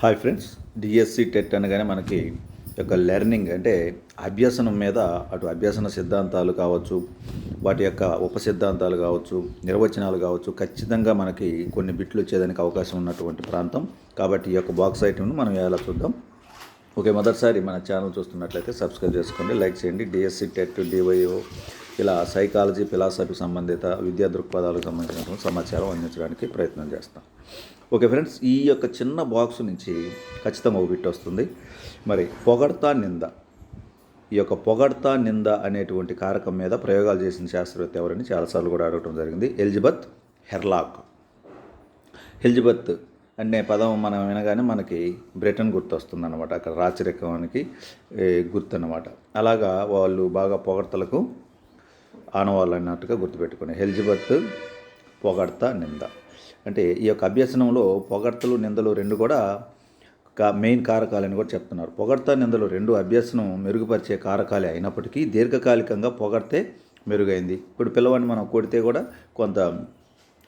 Hi friends DSC TET అనగానే మనకి యొక్క లెర్నింగ్ అంటే అభ్యసనం మీద అటు అభ్యసన సిద్ధాంతాలు కావచ్చు వాటి యొక్క ఉపసిద్ధాంతాలు కావచ్చు నిర్వచనాలు కావచ్చు ఖచ్చితంగా మనకి కొన్ని బిట్లు వచ్చేదానికి అవకాశం ఉన్నటువంటి ప్రాంతం. కాబట్టి ఈ యొక్క బాక్స్ ఐటమ్ను మనం ఎలా చూద్దాం? ఓకే మొదటిసారి మన ఛానల్ చూస్తున్నట్లయితే సబ్స్క్రైబ్ చేసుకోండి లైక్ చేయండి. డిఎస్సి టెట్ డివైఓ ఇలా సైకాలజీ ఫిలాసఫీ సంబంధిత విద్యా దృక్పథాలకు సంబంధించిన సమాచారం అందించడానికి ప్రయత్నం చేస్తాం. ఓకే ఫ్రెండ్స్ ఈ యొక్క చిన్న బాక్స్ నుంచి ఖచ్చితంగా ఒక బిట్ వస్తుంది. మరి పొగడ్తా నింద. ఈ యొక్క పొగడ్తా నింద అనేటువంటి కారకం మీద ప్రయోగాలు చేసిన శాస్త్రవేత్త ఎవరని చాలాసార్లు కూడా అడగటం జరిగింది. ఎలిజబెత్ హెర్లాక్. ఎలిజబెత్ అనే పదం మనం వినగానే మనకి బ్రిటన్ గుర్తొస్తుంది అనమాట అక్కడ రాచరికానికి గుర్తు అనమాట అలాగా వాళ్ళు బాగా పొగడ్తలకు ఆనవాళ్ళు అన్నట్టుగా గుర్తుపెట్టుకుని. హెల్జిబర్త్ పొగడ్త నింద. అంటే ఈ యొక్క అభ్యసనంలో పొగడ్తలు నిందలు రెండు కూడా కా మెయిన్ కారకాలని కూడా చెప్తున్నారు. పొగడ్త నిందలు రెండు అభ్యసనం మెరుగుపరిచే కారకాలే అయినప్పటికీ దీర్ఘకాలికంగా పొగడితే మెరుగైంది. ఇప్పుడు పిల్లవాడిని మనం కొడితే కూడా కొంత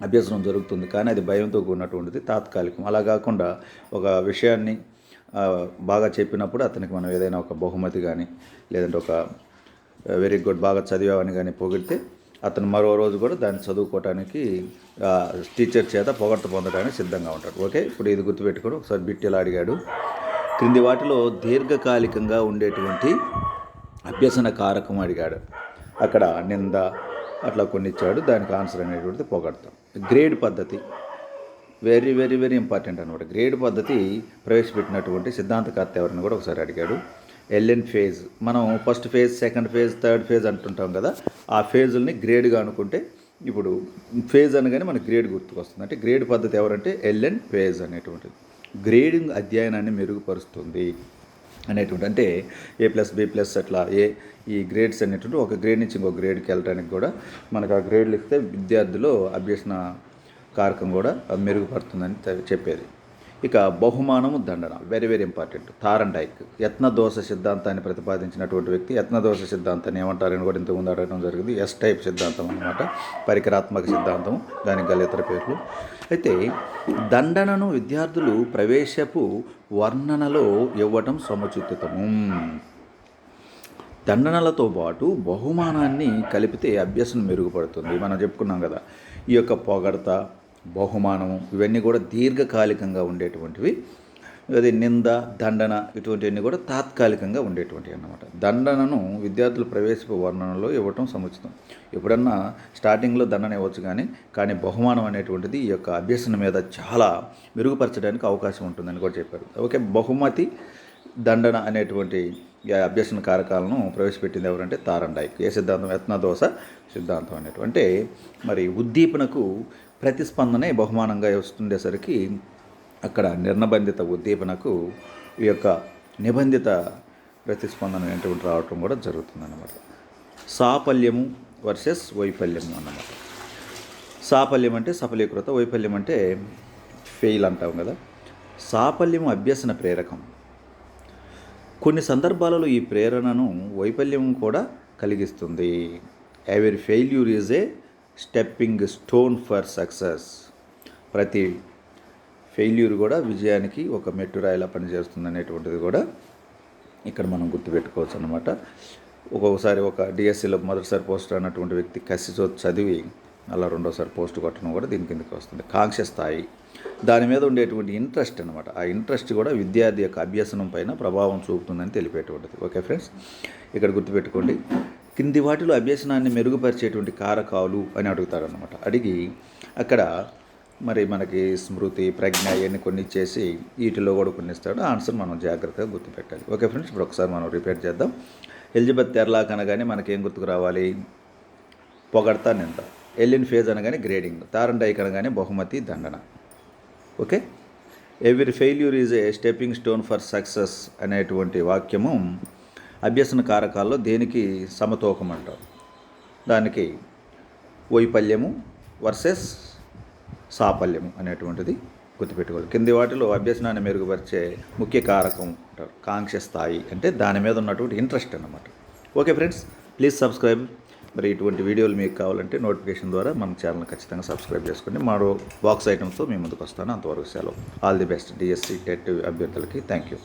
అభ్యసనం జరుగుతుంది. కానీ అది భయంతో కూడినటువంటిది తాత్కాలికం. అలా కాకుండా ఒక విషయాన్ని బాగా చెప్పినప్పుడు అతనికి మనం ఏదైనా ఒక బహుమతి కానీ లేదంటే ఒక వెరీ గుడ్ బాగా చదివావని కానీ పొగిడితే అతను మరో రోజు కూడా దాన్ని చదువుకోవటానికి టీచర్ చేత పొగడ్త పొందడానికి సిద్ధంగా ఉంటాడు. ఓకే ఇప్పుడు ఇది గుర్తుపెట్టుకొని ఒకసారి బిట్టెలా అడిగాడు క్రింది వాటిలో దీర్ఘకాలికంగా ఉండేటువంటి అభ్యసన కారకం అడిగాడు. అక్కడ నింద అట్లా కొన్ని ఇచ్చాడు దానికి ఆన్సర్ అనేటువంటిది పొగడతాం. గ్రేడ్ పద్ధతి వెరీ వెరీ వెరీ ఇంపార్టెంట్ అనమాట గ్రేడ్ పద్ధతి ప్రవేశపెట్టినటువంటి సిద్ధాంతకర్త ఎవరిని కూడా ఒకసారి అడిగాడు. ఎల్ఎన్ ఫేజ్. మనం first phase second phase third phase అంటుంటాం కదా ఆ ఫేజుల్ని గ్రేడ్గా అనుకుంటే ఇప్పుడు ఫేజ్ అనగానే మనకి గ్రేడ్ గుర్తుకొస్తుంది. అంటే గ్రేడ్ పద్ధతి ఎవరంటే ఎల్ఎన్ ఫేజ్ అనేటువంటిది. గ్రేడింగ్ అధ్యయనాన్ని మెరుగుపరుస్తుంది అనేటువంటి. అంటే ఏ ప్లస్ బి ప్లస్ అట్లా ఏ ఈ గ్రేడ్స్ అనేటువంటి ఒక గ్రేడ్ నుంచి ఇంకో గ్రేడ్కి వెళ్ళడానికి కూడా మనకు ఆ గ్రేడ్లు ఇస్తే విద్యార్థులు అభ్యసన కారకం కూడా మెరుగుపడుతుందని చెప్పేది. ఇక బహుమానము దండన. వెరీ వెరీ ఇంపార్టెంట్ తారండైక్ యత్నదోష సిద్ధాంతాన్ని ప్రతిపాదించినటువంటి వ్యక్తి యత్నదోష సిద్ధాంతాన్ని ఏమంటారని కూడా ఇంతకుముందు అడగడం జరిగింది. ఎస్ టైప్ సిద్ధాంతం అన్నమాట. పరికరాత్మక సిద్ధాంతం. దానికి గల ఇతర పేర్లు. అయితే దండనను విద్యార్థులు ప్రవేశపు వర్ణనలో ఇవ్వటం సముచితము. దండనలతో పాటు బహుమానాన్ని కలిపితే అభ్యసనం మెరుగుపడుతుంది. మనం చెప్పుకున్నాం కదా ఈ యొక్క పొగడత బహుమానము ఇవన్నీ కూడా దీర్ఘకాలికంగా ఉండేటువంటివి. అది నింద దండన ఇటువంటివన్నీ కూడా తాత్కాలికంగా ఉండేటువంటివి అన్నమాట. దండనను విద్యార్థులు ప్రవేశపు వర్ణనలో ఇవ్వటం సముచితం. ఎప్పుడన్నా స్టార్టింగ్లో దండన ఇవ్వచ్చు కానీ కానీ బహుమానం అనేటువంటిది ఈ యొక్క అభ్యసన మీద చాలా మెరుగుపరచడానికి అవకాశం ఉంటుందని కూడా చెప్పారు. ఓకే బహుమతి దండన అనేటువంటి అభ్యసన కారకాలను ప్రవేశపెట్టింది ఎవరంటే తారండాయిక్. ఏ సిద్ధాంతం? యత్నదోష సిద్ధాంతం అనేటువంటి. అంటే మరి ఉద్దీపనకు ప్రతిస్పందనే బహుమానంగా వస్తుండేసరికి అక్కడ నిర్నబంధిత ఉద్దీపనకు ఈ యొక్క నిబంధిత ప్రతిస్పందన అనేటువంటి రావటం కూడా జరుగుతుందన్నమాట. సాఫల్యము వర్సెస్ వైఫల్యము అన్నమాట. సాఫల్యం అంటే సఫలీకృత వైఫల్యం అంటే ఫెయిల్ అంటాం కదా. సాఫల్యం అభ్యసన ప్రేరకం. కొన్ని సందర్భాలలో ఈ ప్రేరణను వైఫల్యం కూడా కలిగిస్తుంది. ఎవరి failure is a stepping stone for success. ప్రతి ఫెయిల్యూర్ కూడా విజయానికి ఒక మెట్టురాయిలా పనిచేస్తుంది అనేటువంటిది కూడా ఇక్కడ మనం గుర్తుపెట్టుకోవచ్చు అనమాట ఒక్కొక్కసారి ఒక డిఎస్సిలో మొదటిసారి పోస్ట్ అన్నటువంటి వ్యక్తి కసితో చదివి అలా రెండోసారి పోస్ట్ కొట్టడం కూడా దీని కిందకి వస్తుంది. కాంక్ష స్థాయి. దాని మీద ఉండేటువంటి ఇంట్రెస్ట్ అనమాట ఆ ఇంట్రెస్ట్ కూడా విద్యార్థి యొక్క అభ్యసనం పైన ప్రభావం చూపుతుందని తెలిపేటువంటిది. ఓకే ఫ్రెండ్స్ ఇక్కడ గుర్తుపెట్టుకోండి. కింది వాటిలో అభ్యసనాన్ని మెరుగుపరిచేటువంటి కారకాలు అని అడుగుతారనమాట అడిగి అక్కడ మరి మనకి స్మృతి ప్రజ్ఞ ఇవన్నీ కొన్ని ఇచ్చేసి వీటిలో కూడా కొన్ని ఇస్తాడు. ఆన్సర్ మనం జాగ్రత్తగా గుర్తుపెట్టాలి. ఓకే ఫ్రెండ్స్ ఇప్పుడు ఒకసారి మనం రిపీట్ చేద్దాం. ఎలిజబెత్ తెరలాక్ అనగానే మనకేం గుర్తుకు రావాలి? పొగడతా నింద. ఎల్లిన్ ఫేజ్ అనగానే గ్రేడింగ్. తారండైక్ అనగానే బహుమతి దండన. Okay? Every failure is a stepping stone for success అనేటువంటి వాక్యము అభ్యసన కారకాల్లో దేనికి సమతూకం అంటారు దానికి వైఫల్యము వర్సెస్ సాఫల్యము అనేటువంటిది గుర్తుపెట్టుకోవాలి. కింది వాటిలో అభ్యసనాన్ని మెరుగుపరిచే ముఖ్య కారకం అంటారు. కాంక్ష స్థాయి అంటే దాని మీద ఉన్నటువంటి ఇంట్రెస్ట్ అన్నమాట. Okay friends please subscribe. మరి ఇటువంటి వీడియోలు మీకు కావాలంటే నోటిఫికేషన్ ద్వారా మన ఛానల్ ఖచ్చితంగా సబ్స్క్రైబ్ చేసుకోండి. మరో బాక్స్ ఐటమ్స్తో మీ ముందుకు వస్తాను. అంతవరకు సెలవు. All the best. DSC TET అభ్యర్థులకి థ్యాంక్ యూ.